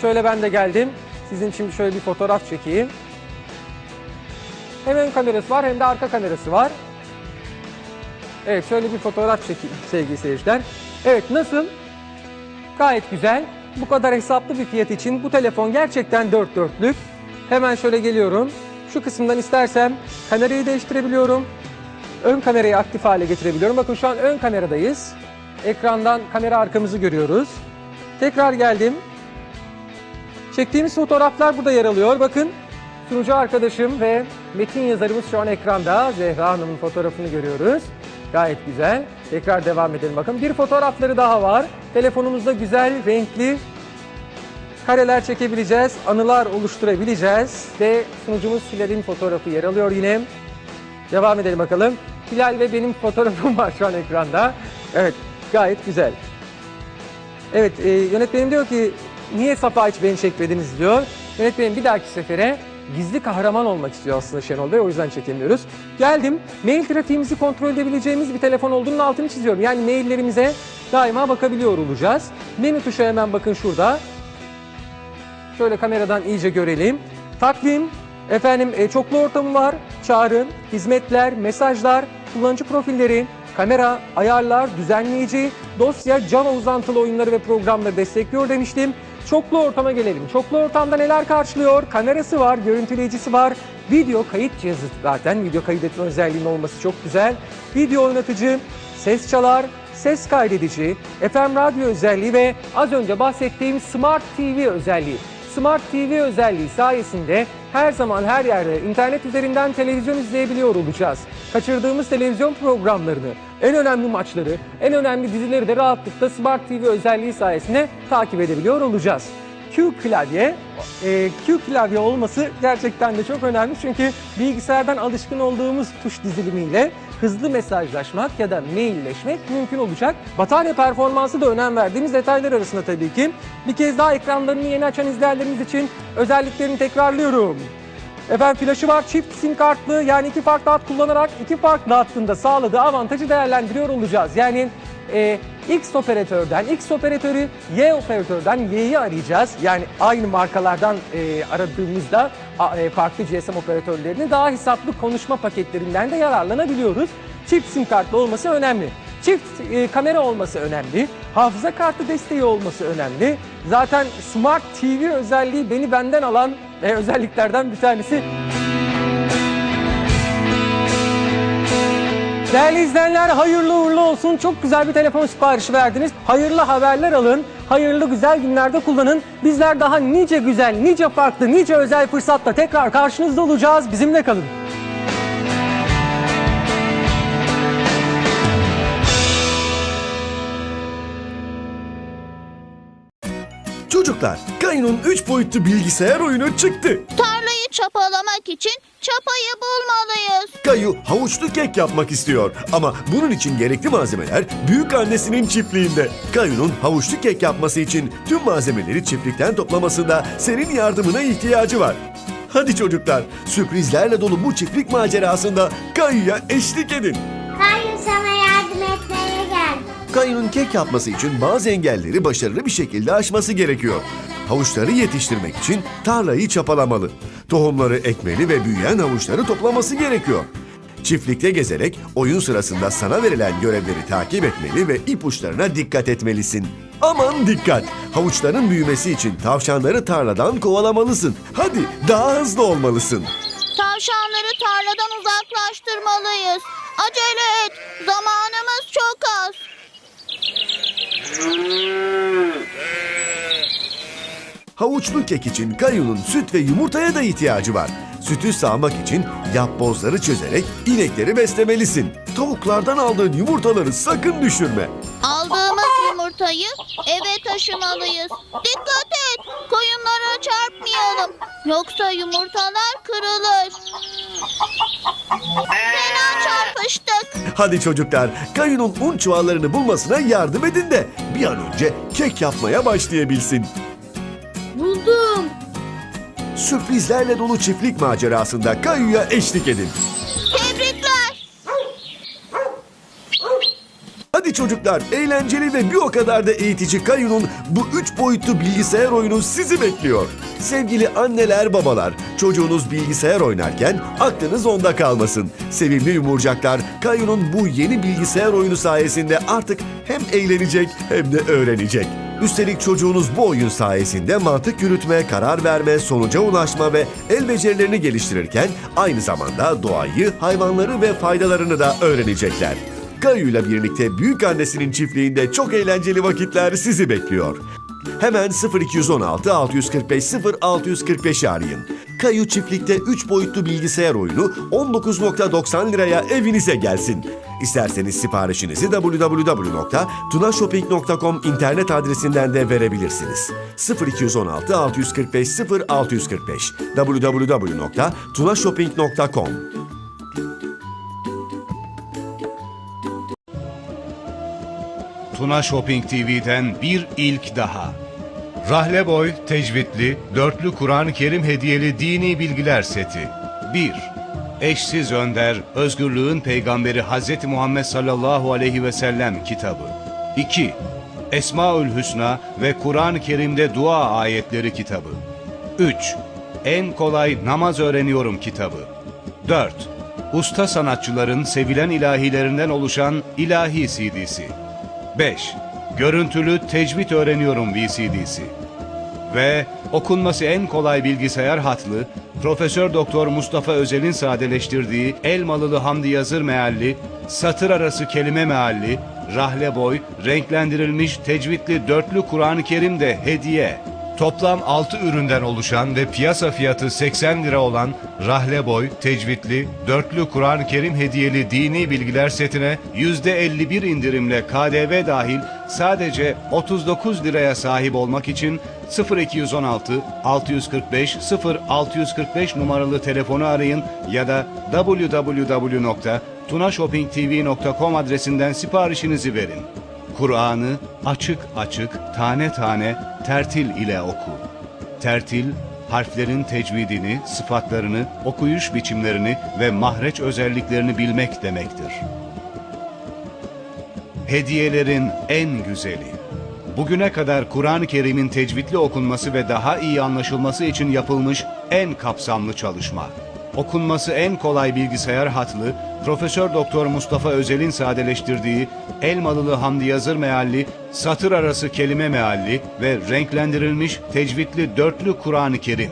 Şöyle ben de geldim. Sizin için şöyle bir fotoğraf çekeyim. Hem ön kamerası var hem de arka kamerası var. Evet şöyle bir fotoğraf çekeyim sevgili seyirciler. Evet nasıl? Gayet güzel. Bu kadar hesaplı bir fiyat için bu telefon gerçekten dört dörtlük. Hemen şöyle geliyorum. Şu kısımdan istersem kamerayı değiştirebiliyorum. Ön kamerayı aktif hale getirebiliyorum. Bakın şu an ön kameradayız. Ekrandan kamera arkamızı görüyoruz. Tekrar geldim. Çektiğimiz fotoğraflar burada yer alıyor. Bakın sunucu arkadaşım ve metin yazarımız şu an ekranda. Zehra Hanım'ın fotoğrafını görüyoruz. Gayet güzel. Tekrar devam edelim bakın. Bir fotoğrafları daha var. Telefonumuzda güzel, renkli kareler çekebileceğiz, anılar oluşturabileceğiz ve sunucumuz Hilal'in fotoğrafı yer alıyor yine. Devam edelim bakalım. Hilal ve benim fotoğrafım var şu an ekranda. Evet, gayet güzel. Evet, e, yönetmenim diyor ki niye Safa hiç beni çekmediniz diyor. Yönetmenim bir dahaki sefere gizli kahraman olmak istiyor aslında Şenol Bey. O yüzden çekemiyoruz. Geldim. Mail trafiğimizi kontrol edebileceğimiz bir telefon olduğunun altını çiziyorum. Yani maillerimize daima bakabiliyor olacağız. Menü tuşu hemen bakın şurada. Şöyle kameradan iyice görelim. Takvim, efendim e, çoklu ortamı var, çağrı, hizmetler, mesajlar, kullanıcı profilleri, kamera, ayarlar, düzenleyici, dosya, Java uzantılı oyunları ve programları destekliyor demiştim. Çoklu ortama gelelim. Çoklu ortamda neler karşılıyor? Kamerası var, görüntüleyicisi var, video kayıt cihazı zaten. Video kaydetme özelliğinin olması çok güzel. Video oynatıcı, ses çalar, ses kaydedici, FM radyo özelliği ve az önce bahsettiğim Smart TV özelliği. Smart TV özelliği sayesinde her zaman her yerde internet üzerinden televizyon izleyebiliyor olacağız. Kaçırdığımız televizyon programlarını, en önemli maçları, en önemli dizileri de rahatlıkla Smart TV özelliği sayesinde takip edebiliyor olacağız. Q klavye, e, Q klavye olması gerçekten de çok önemli çünkü bilgisayardan alışkın olduğumuz tuş dizilimiyle hızlı mesajlaşmak ya da mailleşmek mümkün olacak. Batarya performansı da önem verdiğimiz detaylar arasında tabii ki. Bir kez daha ekranlarını yeni açan izleyenlerimiz için özelliklerini tekrarlıyorum. Efendim flaşı var çift sim kartlı yani iki farklı hat kullanarak iki farklı hattında sağladığı avantajı değerlendiriyor olacağız. Yani e, X operatörden X operatörü Y operatörden Y'yi arayacağız. Yani aynı markalardan e, aradığımızda e, farklı GSM operatörlerini daha hesaplı konuşma paketlerinden de yararlanabiliyoruz. Çift sim kartlı olması önemli. Çift e, kamera olması önemli. Hafıza kartı desteği olması önemli. Zaten Smart TV özelliği beni benden alan e, özelliklerden bir tanesi. Değerli izleyenler hayırlı uğurlu olsun. Çok güzel bir telefon siparişi verdiniz. Hayırlı haberler alın. Hayırlı güzel günlerde kullanın. Bizler daha nice güzel, nice farklı, nice özel fırsatla tekrar karşınızda olacağız. Bizimle kalın. Çocuklar, Kayu'nun 3 boyutlu bilgisayar oyunu çıktı. Çapalamak için çapayı bulmalıyız. Kayu havuçlu kek yapmak istiyor ama bunun için gerekli malzemeler büyük annesinin çiftliğinde. Kayu'nun havuçlu kek yapması için tüm malzemeleri çiftlikten toplamasında senin yardımına ihtiyacı var. Hadi çocuklar, sürprizlerle dolu bu çiftlik macerasında Kayu'ya eşlik edin. Hayır sana yardım etmeye geldim. Kayu'nun kek yapması için bazı engelleri başarılı bir şekilde aşması gerekiyor. Havuçları yetiştirmek için tarlayı çapalamalı. Tohumları ekmeli ve büyüyen havuçları toplaması gerekiyor. Çiftlikte gezerek oyun sırasında sana verilen görevleri takip etmeli ve ipuçlarına dikkat etmelisin. Aman dikkat! Havuçların büyümesi için tavşanları tarladan kovalamalısın. Hadi daha hızlı olmalısın. Tavşanları tarladan uzaklaştırmalıyız. Acele et. Zamanımız çok az. Havuçlu kek için Kayu'nun süt ve yumurtaya da ihtiyacı var. Sütü sağmak için yapbozları çözerek inekleri beslemelisin. Tavuklardan aldığın yumurtaları sakın düşürme. Aldığımız yumurtayı eve taşımalıyız. Dikkat et. Koyunlara çarpmayalım. Yoksa yumurtalar kırılır. Fena çarpıştık. Hadi çocuklar, Kayu'nun un çuvallarını bulmasına yardım edin de bir an önce kek yapmaya başlayabilsin. Sürprizlerle dolu çiftlik macerasında Kayu'ya eşlik edin. Tebrikler. Hadi çocuklar, eğlenceli ve bir o kadar da eğitici Kayu'nun bu üç boyutlu bilgisayar oyunu sizi bekliyor. Sevgili anneler, babalar, çocuğunuz bilgisayar oynarken aklınız onda kalmasın. Sevimli yumurcaklar, Kayu'nun bu yeni bilgisayar oyunu sayesinde artık hem eğlenecek hem de öğrenecek. Üstelik çocuğunuz bu oyun sayesinde mantık yürütme, karar verme, sonuca ulaşma ve el becerilerini geliştirirken aynı zamanda doğayı, hayvanları ve faydalarını da öğrenecekler. Kayu ile birlikte büyük annesinin çiftliğinde çok eğlenceli vakitler sizi bekliyor. Hemen 0216 645 0645'i arayın. Kayu çiftlikte 3 boyutlu bilgisayar oyunu 19.90 liraya evinize gelsin. İsterseniz siparişinizi www.tunashopping.com internet adresinden de verebilirsiniz. 0216 645 0645 www.tunashopping.com Tuna Shopping TV'den bir ilk daha. Rahle Boy tecvitli, dörtlü Kur'an-ı Kerim hediyeli dini bilgiler seti. 1. Eşsiz Önder, Özgürlüğün Peygamberi Hz. Muhammed sallallahu aleyhi ve sellem kitabı. 2. Esmaül Hüsna ve Kur'an-ı Kerim'de dua ayetleri kitabı. 3. En kolay namaz öğreniyorum kitabı. 4. Usta sanatçıların sevilen ilahilerinden oluşan ilahi CD'si. 5. Görüntülü tecvid öğreniyorum VCD'si. Ve okunması en kolay bilgisayar hatlı Profesör Doktor Mustafa Özel'in sadeleştirdiği Elmalılı Hamdi Yazır mealli, satır arası kelime mealli, rahle boy, renklendirilmiş tecvidli dörtlü Kur'an-ı Kerim de hediye. Toplam 6 üründen oluşan ve piyasa fiyatı 80 lira olan rahle boy, tecvidli, dörtlü Kur'an-ı Kerim hediyeli dini bilgiler setine %51 indirimle KDV dahil sadece 39 liraya sahip olmak için 0216 645 0645 numaralı telefonu arayın ya da www.tunashoppingtv.com adresinden siparişinizi verin. Kur'an'ı açık açık, tane tane, tertil ile oku. Tertil, harflerin tecvidini, sıfatlarını, okuyuş biçimlerini ve mahreç özelliklerini bilmek demektir. Hediyelerin en güzeli. Bugüne kadar Kur'an-ı Kerim'in tecvidli okunması ve daha iyi anlaşılması için yapılmış en kapsamlı çalışma. Okunması en kolay bilgisayar hatlı, Profesör Doktor Mustafa Özel'in sadeleştirdiği Elmalılı Hamdi Yazır mealli, satır arası kelime mealli ve renklendirilmiş tecvidli dörtlü Kur'an-ı Kerim.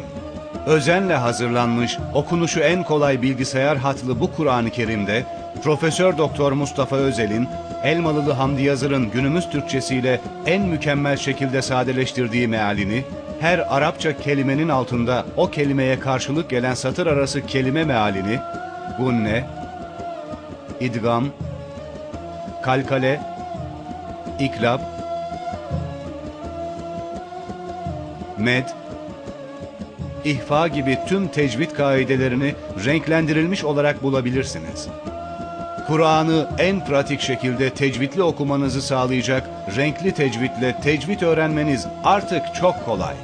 Özenle hazırlanmış, okunuşu en kolay bilgisayar hatlı bu Kur'an-ı Kerim'de Profesör Doktor Mustafa Özel'in Elmalılı Hamdi Yazır'ın günümüz Türkçesiyle en mükemmel şekilde sadeleştirdiği mealini, her Arapça kelimenin altında o kelimeye karşılık gelen satır arası kelime mealini, gunne, idgam, kalkale, iklab, med, ihfa gibi tüm tecvid kaidelerini renklendirilmiş olarak bulabilirsiniz. Kur'an'ı en pratik şekilde tecvidli okumanızı sağlayacak renkli tecvidle tecvid öğrenmeniz artık çok kolay.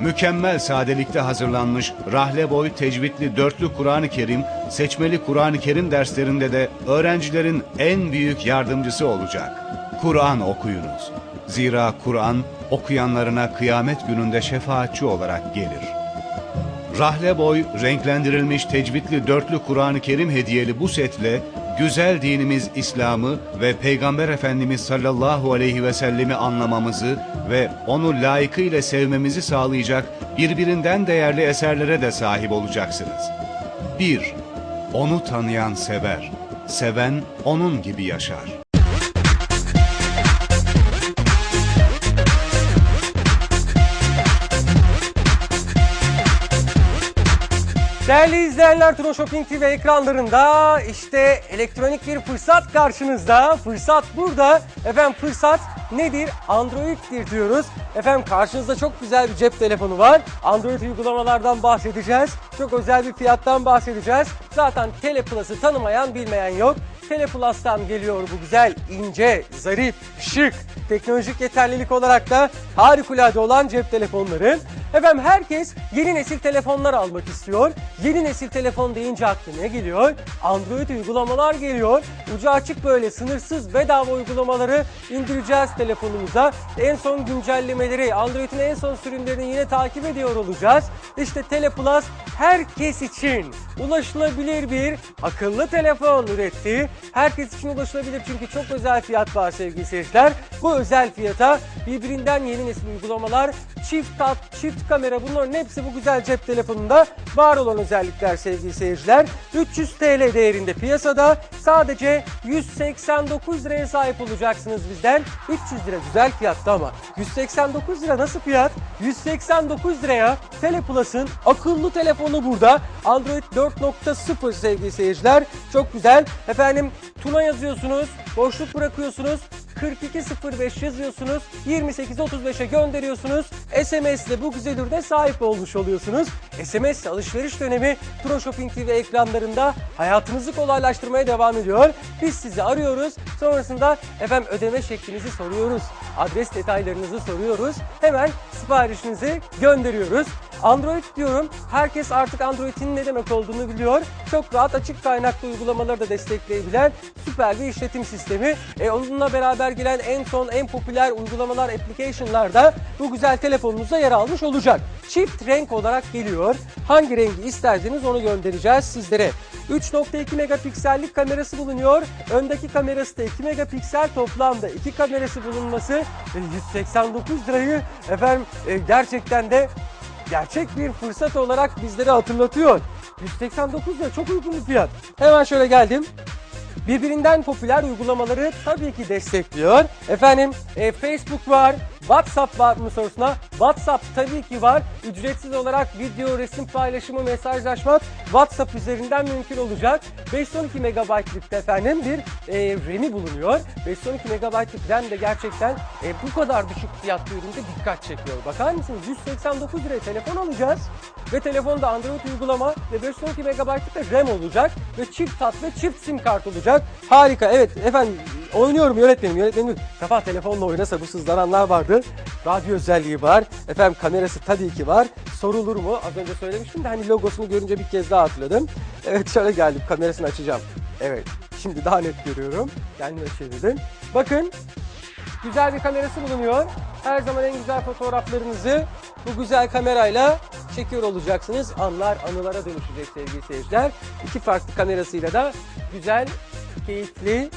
Mükemmel sadelikte hazırlanmış rahle boy tecvidli dörtlü Kur'an-ı Kerim, seçmeli Kur'an-ı Kerim derslerinde de öğrencilerin en büyük yardımcısı olacak. Kur'an okuyunuz. Zira Kur'an okuyanlarına kıyamet gününde şefaatçi olarak gelir. Rahle boy renklendirilmiş tecvidli dörtlü Kur'an-ı Kerim hediyeli bu setle güzel dinimiz İslam'ı ve Peygamber Efendimiz sallallahu aleyhi ve sellemi anlamamızı ve onu layıkıyla sevmemizi sağlayacak birbirinden değerli eserlere de sahip olacaksınız. 1. Onu tanıyan sever, seven onun gibi yaşar. Değerli izleyenler Tuna Shopping TV ekranlarında işte elektronik bir fırsat karşınızda. Fırsat burada. Efendim fırsat nedir? Android'dir diyoruz. Efendim karşınızda çok güzel bir cep telefonu var. Android uygulamalardan bahsedeceğiz. Çok özel bir fiyattan bahsedeceğiz. Zaten Teleplus'ı tanımayan bilmeyen yok. Teleplus'tan geliyor bu güzel, ince, zarif, şık, teknolojik yeterlilik olarak da harikulade olan cep telefonları. Efendim herkes yeni nesil telefonlar almak istiyor. Yeni nesil telefon deyince aklı ne geliyor? Android uygulamalar geliyor. Ucu açık böyle sınırsız bedava uygulamaları indireceğiz telefonumuza. En son güncellemeleri, Android'in en son sürümlerini yine takip ediyor olacağız. İşte Teleplus herkes için ulaşılabilir bir akıllı telefon üretti. Herkes için ulaşılabilir çünkü çok özel fiyat var sevgili seyirciler. Bu özel fiyata birbirinden yeni nesil uygulamalar, çift tat, çift kamera bunların hepsi bu güzel cep telefonunda var olan özellikler sevgili seyirciler. 300 TL değerinde piyasada sadece 189 liraya sahip olacaksınız bizden. 300 lira güzel fiyatta ama 189 lira nasıl fiyat? 189 liraya Teleplus'ın akıllı telefonu burada. Android 4.0 sevgili seyirciler. Çok güzel. Efendim Tuna yazıyorsunuz, boşluk bırakıyorsunuz. 4205 yazıyorsunuz. 2835'e gönderiyorsunuz. SMS ile bu güzel ürüne sahip olmuş oluyorsunuz. SMS alışveriş dönemi Pro Shopping TV ekranlarında hayatınızı kolaylaştırmaya devam ediyor. Biz sizi arıyoruz. Sonrasında efendim ödeme şeklinizi soruyoruz. Adres detaylarınızı soruyoruz. Hemen siparişinizi gönderiyoruz. Android diyorum. Herkes artık Android'in ne demek olduğunu biliyor. Çok rahat açık kaynaklı uygulamaları da destekleyebilen süper bir işletim sistemi. E, onunla beraber gelen en son en popüler uygulamalar, application'lar da bu güzel telefonunuzda yer almış olacak. Çift renk olarak geliyor. Hangi rengi isterseniz onu göndereceğiz sizlere. 3.2 megapiksellik kamerası bulunuyor. Öndeki kamerası da 2 megapiksel toplamda 2 kamerası bulunması e, 189 lirayı efendim e, gerçekten de gerçek bir fırsat olarak bizlere hatırlatıyor. 189 lira çok uygun bir fiyat. Hemen şöyle geldim. Birbirinden popüler uygulamaları tabii ki destekliyor. Efendim e, Facebook var, WhatsApp var mı sorusuna WhatsApp tabii ki var. Ücretsiz olarak video, resim paylaşımı, mesajlaşmak WhatsApp üzerinden mümkün olacak. 512 MB'lık efendim bir e, RAM'i bulunuyor. 512 MB'lık RAM de gerçekten e, bu kadar düşük fiyatlı üründe dikkat çekiyor. Bakar mısınız 189 liraya telefon alacağız ve telefonda Android uygulama ve 512 MB'lık da RAM olacak ve çift tat ve çift sim kart olacak. Harika evet efendim oynuyorum yönetmenim yönetmenim. Kafa telefonla oynasa bu sızlananlar vardı. Radyo özelliği var. Efendim kamerası tabii ki var. Sorulur mu? Az önce söylemiştim de hani logosunu görünce bir kez daha hatırladım. Evet şöyle geldim kamerasını açacağım. Evet şimdi daha net görüyorum. Kendime çevirdim. Bakın güzel bir kamerası bulunuyor. Her zaman en güzel fotoğraflarınızı bu güzel kamerayla çekiyor olacaksınız. Anlar anılara dönüşecek sevgili seyirciler. İki farklı kamerasıyla da güzel, keyifli